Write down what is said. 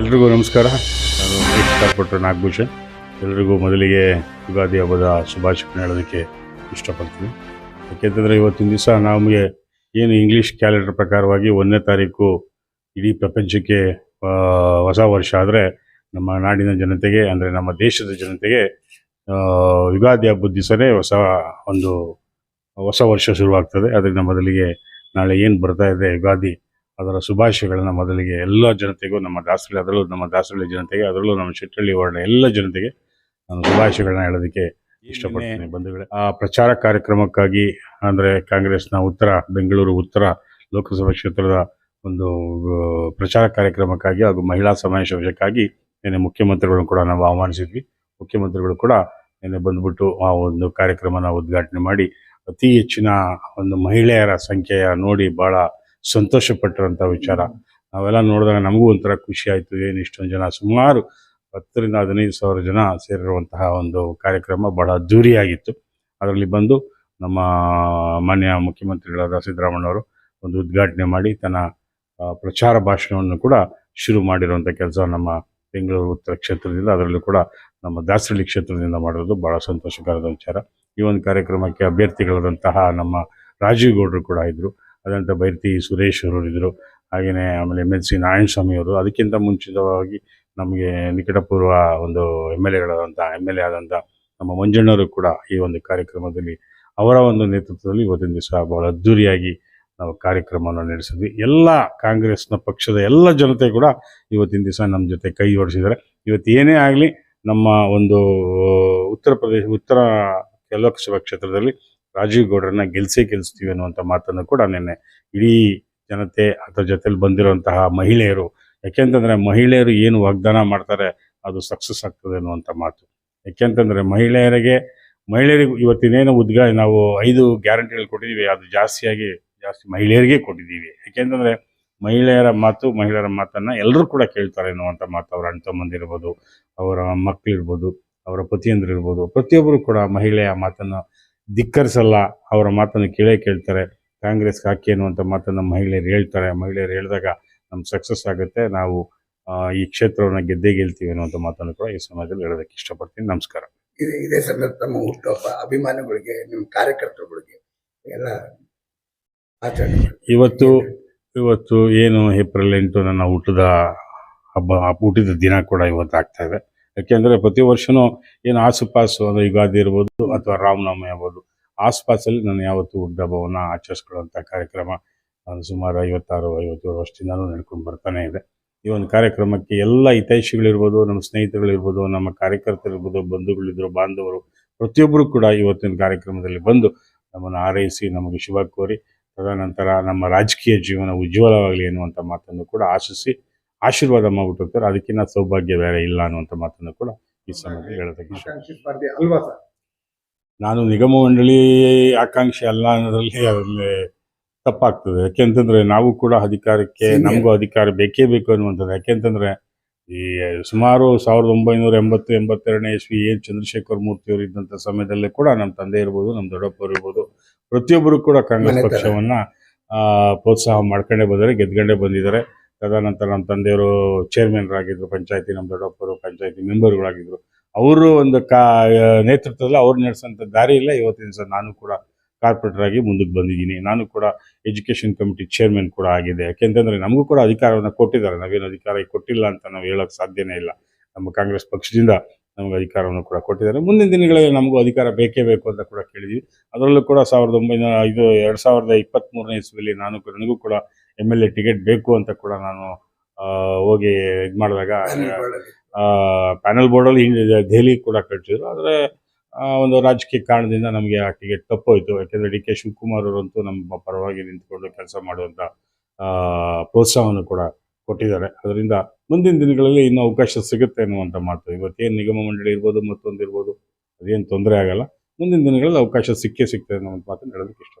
ಎಲ್ರಿಗೂ ನಮಸ್ಕಾರ. ನಾನು ಮಹೇಶ್ ಕಾರ್ಪೊರೇಟರ್ ನಾಗಭೂಷಣ್. ಎಲ್ರಿಗೂ ಮೊದಲಿಗೆ ಯುಗಾದಿ ಹಬ್ಬದ ಶುಭಾಶಯ ಹೇಳೋದಕ್ಕೆ ಇಷ್ಟಪಡ್ತೀನಿ. ಯಾಕೆಂತಂದರೆ ಇವತ್ತಿನ ದಿವಸ ನಮಗೆ ಏನು ಇಂಗ್ಲೀಷ್ ಕ್ಯಾಲೆಂಡರ್ ಪ್ರಕಾರವಾಗಿ ಒಂದನೇ ತಾರೀಕು ಇಡೀ ಪ್ರಪಂಚಕ್ಕೆ ಹೊಸ ವರ್ಷ ಆದರೆ ನಮ್ಮ ನಾಡಿನ ಜನತೆಗೆ, ಅಂದರೆ ನಮ್ಮ ದೇಶದ ಜನತೆಗೆ ಯುಗಾದಿ ಹಬ್ಬದ ದಿವಸನೇ ಹೊಸ ಒಂದು ಹೊಸ ವರ್ಷ ಶುರುವಾಗ್ತದೆ. ಅದರಿಂದ ಮೊದಲಿಗೆ ನಾಳೆ ಏನು ಬರ್ತಾ ಇದೆ ಯುಗಾದಿ ಅದರ ಶುಭಾಶಯಗಳನ್ನು ಮೊದಲಿಗೆ ಎಲ್ಲ ಜನತೆಗೂ ನಮ್ಮ ದಾಸರಳ್ಳಿ ಅದರಲ್ಲೂ ನಮ್ಮ ದಾಸರಳ್ಳಿ ಜನತೆಗೆ ಅದರಲ್ಲೂ ನಮ್ಮ ಶೆಟ್ಟಳ್ಳಿ ವರ್ಣ ಎಲ್ಲ ಜನತೆಗೆ ನಾನು ಶುಭಾಶಯಗಳನ್ನ ಹೇಳೋದಕ್ಕೆ ಇಷ್ಟಪಡ್ತೀನಿ ಬಂಧುಗಳೇ. ಆ ಪ್ರಚಾರ ಕಾರ್ಯಕ್ರಮಕ್ಕಾಗಿ ಅಂದರೆ ಕಾಂಗ್ರೆಸ್ನ ಉತ್ತರ ಬೆಂಗಳೂರು ಉತ್ತರ ಲೋಕಸಭಾ ಕ್ಷೇತ್ರದ ಒಂದು ಪ್ರಚಾರ ಕಾರ್ಯಕ್ರಮಕ್ಕಾಗಿ ಹಾಗೂ ಮಹಿಳಾ ಸಮಾವೇಶಕ್ಕಾಗಿ ನಿನ್ನೆ ಮುಖ್ಯಮಂತ್ರಿಗಳನ್ನು ಕೂಡ ನಾವು ಆಹ್ವಾನಿಸಿದ್ವಿ. ಮುಖ್ಯಮಂತ್ರಿಗಳು ಕೂಡ ನಿನ್ನೆ ಬಂದ್ಬಿಟ್ಟು ಆ ಒಂದು ಕಾರ್ಯಕ್ರಮನ ಉದ್ಘಾಟನೆ ಮಾಡಿ ಅತಿ ಹೆಚ್ಚಿನ ಒಂದು ಮಹಿಳೆಯರ ಸಂಖ್ಯೆಯ ನೋಡಿ ಬಹಳ ಸಂತೋಷ ಪಟ್ಟಿರೋಂಥ ವಿಚಾರ. ನಾವೆಲ್ಲ ನೋಡಿದಾಗ ನಮಗೂ ಒಂಥರ ಖುಷಿ ಆಯಿತು. ಏನು ಇಷ್ಟೊಂದು ಜನ, ಸುಮಾರು ಹತ್ತರಿಂದ ಹದಿನೈದು ಸಾವಿರ ಜನ ಸೇರಿರುವಂತಹ ಒಂದು ಕಾರ್ಯಕ್ರಮ ಬಹಳ ಅದ್ದೂರಿಯಾಗಿತ್ತು. ಅದರಲ್ಲಿ ಬಂದು ನಮ್ಮ ಮಾನ್ಯ ಮುಖ್ಯಮಂತ್ರಿಗಳಾದ ಸಿದ್ದರಾಮಣ್ಣವರು ಒಂದು ಉದ್ಘಾಟನೆ ಮಾಡಿ ತನ್ನ ಪ್ರಚಾರ ಭಾಷಣವನ್ನು ಕೂಡ ಶುರು ಮಾಡಿರುವಂಥ ಕೆಲಸ ನಮ್ಮ ಬೆಂಗಳೂರು ಉತ್ತರ ಕ್ಷೇತ್ರದಿಂದ, ಅದರಲ್ಲೂ ಕೂಡ ನಮ್ಮ ದಾಸರಳ್ಳಿ ಕ್ಷೇತ್ರದಿಂದ ಮಾಡಿರೋದು ಬಹಳ ಸಂತೋಷಕರದ ವಿಚಾರ. ಈ ಒಂದು ಕಾರ್ಯಕ್ರಮಕ್ಕೆ ಅಭ್ಯರ್ಥಿಗಳಾದಂತಹ ನಮ್ಮ ರಾಜೀವ್ ಗೌಡರು ಕೂಡ ಇದ್ದರು ಅದಂತ ಬೈರ್ತಿ ಸುರೇಶ್ ಅವರು ಇದ್ದರು ಹಾಗೆಯೇ ಆಮೇಲೆ ಎಂ ಎಲ್ ಸಿ ನಾರಾಯಣಸ್ವಾಮಿ ಅವರು. ಅದಕ್ಕಿಂತ ಮುಂಚಿತವಾಗಿ ನಮಗೆ ನಿಕಟಪೂರ್ವ ಒಂದು ಎಂ ಎಲ್ ಎಗಳಾದಂಥ ಎಂ ಎಲ್ ಎ ಆದಂಥ ನಮ್ಮ ಮಂಜಣ್ಣವರು ಕೂಡ ಈ ಒಂದು ಕಾರ್ಯಕ್ರಮದಲ್ಲಿ ಅವರ ಒಂದು ನೇತೃತ್ವದಲ್ಲಿ ಇವತ್ತಿನ ದಿವಸ ಬಹಳ ಅದ್ಧೂರಿಯಾಗಿ ನಾವು ಕಾರ್ಯಕ್ರಮವನ್ನು ನಡೆಸಿದ್ವಿ. ಎಲ್ಲ ಕಾಂಗ್ರೆಸ್ನ ಪಕ್ಷದ ಎಲ್ಲ ಜನತೆ ಕೂಡ ಇವತ್ತಿನ ದಿವಸ ನಮ್ಮ ಜೊತೆ ಕೈ ಜೋಡಿಸಿದ್ದಾರೆ. ಇವತ್ತು ಏನೇ ಆಗಲಿ ನಮ್ಮ ಒಂದು ಉತ್ತರ ಪ್ರದೇಶ, ಉತ್ತರ ಲೋಕಸಭಾ ಕ್ಷೇತ್ರದಲ್ಲಿ ರಾಜೀವ್ ಗೌಡರನ್ನ ಗೆಲ್ಸೇ ಗೆಲ್ಲಿಸ್ತೀವಿ ಅನ್ನುವಂಥ ಮಾತನ್ನು ಕೂಡ ನಿನ್ನೆ ಇಡೀ ಜನತೆ ಅದರ ಜೊತೆಲಿ ಬಂದಿರುವಂತಹ ಮಹಿಳೆಯರು. ಯಾಕೆಂತಂದರೆ ಮಹಿಳೆಯರು ಏನು ವಾಗ್ದಾನ ಮಾಡ್ತಾರೆ ಅದು ಸಕ್ಸಸ್ ಆಗ್ತದೆ ಅನ್ನುವಂಥ ಮಾತು. ಯಾಕೆಂತಂದರೆ ಮಹಿಳೆಯರಿಗೆ ಮಹಿಳೆಯರಿಗೆ ಇವತ್ತಿನೇನು ಉದ್ಗ ನಾವು ಐದು ಗ್ಯಾರಂಟಿಗಳು ಕೊಟ್ಟಿದ್ದೀವಿ ಅದು ಜಾಸ್ತಿಯಾಗಿ, ಜಾಸ್ತಿ ಮಹಿಳೆಯರಿಗೆ ಕೊಟ್ಟಿದ್ದೀವಿ ಯಾಕೆಂತಂದರೆ ಮಹಿಳೆಯರ ಮಾತು, ಮಹಿಳೆಯರ ಮಾತನ್ನು ಎಲ್ಲರೂ ಕೂಡ ಕೇಳ್ತಾರೆ ಅನ್ನುವಂಥ ಮಾತು. ಅವರ ಅಣ್ಣ ತಮ್ಮಂದಿರ್ಬೋದು ಅವರ ಮಕ್ಕಳಿರ್ಬೋದು ಅವರ ಪತಿಯಂದಿರಿರ್ಬೋದು ಪ್ರತಿಯೊಬ್ಬರು ಕೂಡ ಮಹಿಳೆಯ ಮಾತನ್ನು ಧಿಕ್ಕರಿಸಲ್ಲ. ಅವರ ಮಾತನ್ನು ಕೇಳೇ ಕೇಳ್ತಾರೆ. ಕಾಂಗ್ರೆಸ್ಗೆ ಹಾಕಿ ಅನ್ನುವಂಥ ಮಾತನ್ನು ಮಹಿಳೆಯರು ಹೇಳ್ತಾರೆ. ಮಹಿಳೆಯರು ಹೇಳಿದಾಗ ನಮ್ಮ ಸಕ್ಸಸ್ ಆಗುತ್ತೆ. ನಾವು ಈ ಕ್ಷೇತ್ರವನ್ನು ಗೆದ್ದೇ ಗೆಲ್ತೀವಿ ಅನ್ನುವಂಥ ಮಾತನ್ನು ಕೂಡ ಈ ಸಮಾಜದಲ್ಲಿ ಹೇಳೋದಕ್ಕೆ ಇಷ್ಟಪಡ್ತೀನಿ. ನಮಸ್ಕಾರ. ಇದೇ ಇದೇ ಸಂದರ್ಭ ನಮ್ಮ ಹುಟ್ಟುಹಬ್ಬ ಅಭಿಮಾನಿಗಳಿಗೆ ನಿಮ್ಮ ಕಾರ್ಯಕರ್ತರುಗಳಿಗೆ ಎಲ್ಲ ಆಚರಣೆ ಇವತ್ತು ಇವತ್ತು ಏನು ಏಪ್ರಿಲ್ ಎಂಟು ನನ್ನ ಹುಟ್ಟದ ಹಬ್ಬ ಹುಟ್ಟಿದ ದಿನ ಕೂಡ ಇವತ್ತು ಆಗ್ತಾ ಇದೆ. ಯಾಕೆಂದರೆ ಪ್ರತಿ ವರ್ಷವೂ ಏನು ಆಸುಪಾಸು ಅಂದರೆ ಯುಗಾದಿ ಇರ್ಬೋದು ಅಥವಾ ರಾಮನವಮಿ ಆಗ್ಬೋದು, ಆಸುಪಾಸಲ್ಲಿ ನಾನು ಯಾವತ್ತೂ ಹಬ್ಬವನ್ನು ಆಚರಿಸ್ಕೊಳ್ಳುವಂಥ ಕಾರ್ಯಕ್ರಮ ಸುಮಾರು ಐವತ್ತಾರು, ಐವತ್ತೇಳು ವರ್ಷದಿಂದಲೂ ನಡ್ಕೊಂಡು ಬರ್ತಾನೆ ಇದೆ. ಈ ಒಂದು ಕಾರ್ಯಕ್ರಮಕ್ಕೆ ಎಲ್ಲ ಹಿತೈಷಿಗಳಿರ್ಬೋದು, ನಮ್ಮ ಸ್ನೇಹಿತರುಗಳಿರ್ಬೋದು ನಮ್ಮ ಕಾರ್ಯಕರ್ತರಿರ್ಬೋದು, ಬಂಧುಗಳಿದ್ರು, ಬಾಂಧವರು, ಪ್ರತಿಯೊಬ್ಬರು ಕೂಡ ಇವತ್ತಿನ ಕಾರ್ಯಕ್ರಮದಲ್ಲಿ ಬಂದು ನಮ್ಮನ್ನು ಆರೈಸಿ ನಮಗೆ ಶುಭ ಕೋರಿ, ತದನಂತರ ನಮ್ಮ ರಾಜಕೀಯ ಜೀವನ ಉಜ್ವಲವಾಗಲಿ ಎನ್ನುವಂಥ ಮಾತನ್ನು ಕೂಡ ಆಶಿಸಿ ಆಶೀರ್ವಾದ ಮಾಡ್ಬಿಟ್ಟಿರ್ತಾರೆ. ಅದಕ್ಕಿಂತ ಸೌಭಾಗ್ಯ ಬೇರೆ ಇಲ್ಲ ಅನ್ನುವಂಥ ಮಾತನ್ನು ಕೂಡ ಈ ಸಮಯದಲ್ಲಿ ಹೇಳೋದಕ್ಕೆ ಇಷ್ಟ. ಅಲ್ವಾ ಸರ್? ನಾನು ನಿಗಮ ಮಂಡಳಿ ಆಕಾಂಕ್ಷಿ ಅಲ್ಲ ಅನ್ನೋದ್ರಲ್ಲಿ ಅದರಲ್ಲಿ ತಪ್ಪಾಗ್ತದೆ. ಯಾಕೆಂತಂದ್ರೆ ನಾವು ಕೂಡ ಅಧಿಕಾರಕ್ಕೆ ನಮಗೂ ಅಧಿಕಾರ ಬೇಕೇ ಬೇಕು ಅನ್ನುವಂಥದ್ದು. ಯಾಕೆಂತಂದ್ರೆ ಈ ಸುಮಾರು ಸಾವಿರದ ಒಂಬೈನೂರ ಎಂಬತ್ತು ಎಂಬತ್ತೆರಡನೇ ಇಸ್ವಿ ಎನ್ ಚಂದ್ರಶೇಖರ್ ಮೂರ್ತಿ ಅವರು ಇದ್ದಂಥ ಸಮಯದಲ್ಲೇ ಕೂಡ ನಮ್ಮ ತಂದೆ ಇರ್ಬೋದು ನಮ್ಮ ದೊಡ್ಡಪ್ಪ ಇರ್ಬೋದು ಪ್ರತಿಯೊಬ್ಬರು ಕೂಡ ಕಾಂಗ್ರೆಸ್. ಪಕ್ಷವನ್ನ ಆ, ಪ್ರೋತ್ಸಾಹ ಮಾಡ್ಕೊಂಡೇ ಬಂದರೆ ಗೆದ್ಕೊಂಡೇ ಬಂದಿದ್ದಾರೆ. ತದನಂತರ ನಮ್ಮ ತಂದೆಯವರು ಚೇರ್ಮನ್ರಾಗಿದ್ದರು ಪಂಚಾಯತಿ ನಮ್ಮ ದೊಡ್ಡಪ್ಪರು, ಪಂಚಾಯತಿ ಮೆಂಬರ್ಗಳಾಗಿದ್ರು ಅವರು ಒಂದು ಕಾ ನೇತೃತ್ವದಲ್ಲಿ ಅವ್ರು ನಡೆಸೋಂಥ ದಾರಿ ಇಲ್ಲ. ಇವತ್ತಿನ ಸರ್ ನಾನು ಕೂಡ ಕಾರ್ಪೊರೇಟರ್ ಆಗಿ ಮುಂದಕ್ಕೆ ಬಂದಿದ್ದೀನಿ. ನಾನು ಕೂಡ ಎಜುಕೇಷನ್ ಕಮಿಟಿ ಚೇರ್ಮನ್ ಕೂಡ ಆಗಿದೆ. ಯಾಕೆಂತಂದ್ರೆ ನಮಗೂ ಕೂಡ ಅಧಿಕಾರವನ್ನು ಕೊಟ್ಟಿದ್ದಾರೆ. ನಾವೇನು ಅಧಿಕಾರ ಕೊಟ್ಟಿಲ್ಲ ಅಂತ ನಾವು ಹೇಳೋಕ್ಕೆ ಸಾಧ್ಯನೇ ಇಲ್ಲ. ನಮ್ಮ ಕಾಂಗ್ರೆಸ್ ಪಕ್ಷದಿಂದ ನಮಗೆ ಅಧಿಕಾರವನ್ನು ಕೂಡ ಕೊಟ್ಟಿದ್ದಾರೆ. ಮುಂದಿನ ದಿನಗಳಲ್ಲಿ ನಮಗೂ ಅಧಿಕಾರ ಬೇಕೇ ಬೇಕು ಅಂತ ಕೂಡ ಕೇಳಿದ್ವಿ. ಅದರಲ್ಲೂ ಕೂಡ ಸಾವಿರದ ಒಂಬೈನೂರ ಇದು ಎರಡು ಸಾವಿರದ ಇಪ್ಪತ್ತ್ಮೂರನೇ ಇಸ್ವಿಯಲ್ಲಿ ನಾನು ನನಗೂ ಕೂಡ ಎಂ ಎಲ್ ಎ ಟಿಕೆಟ್ ಬೇಕು ಅಂತ ಕೂಡ ನಾನು ಹೋಗಿ ಇದು ಮಾಡಿದಾಗ ಪ್ಯಾನೆಲ್ ಬೋರ್ಡಲ್ಲಿ. ಹಿಂಗೆ ದೆಹಲಿ ಕೂಡ ಕಳಿಸಿದ್ರು. ಆದರೆ ಒಂದು ರಾಜಕೀಯ ಕಾರಣದಿಂದ ನಮಗೆ ಆ ಟಿಕೆಟ್ ತಪ್ಪೋಯ್ತು. ಯಾಕೆಂದರೆ ಡಿ ಕೆ ಶಿವಕುಮಾರ್ ಅವರಂತೂ ನಮ್ಮ ಪರವಾಗಿ ನಿಂತ್ಕೊಂಡು ಕೆಲಸ ಮಾಡುವಂಥ ಆ, ಪ್ರೋತ್ಸಾಹವನ್ನು ಕೂಡ ಕೊಟ್ಟಿದ್ದಾರೆ. ಅದರಿಂದ ಮುಂದಿನ ದಿನಗಳಲ್ಲಿ ಇನ್ನೂ ಅವಕಾಶ ಸಿಗುತ್ತೆ ಅನ್ನುವಂಥ ಮಾತು. ಇವತ್ತೇನು ನಿಗಮ ಮಂಡಳಿ ಇರ್ಬೋದು ಮತ್ತೊಂದು ಇರ್ಬೋದು ಅದೇನು ತೊಂದರೆ ಆಗಲ್ಲ. ಮುಂದಿನ ದಿನಗಳಲ್ಲಿ ಅವಕಾಶ ಸಿಕ್ಕೇ ಸಿಗ್ತದೆ ಅನ್ನೋ ಒಂದು ಮಾತನ್ನು ಹೇಳೋದಕ್ಕೆ ಇಷ್ಟ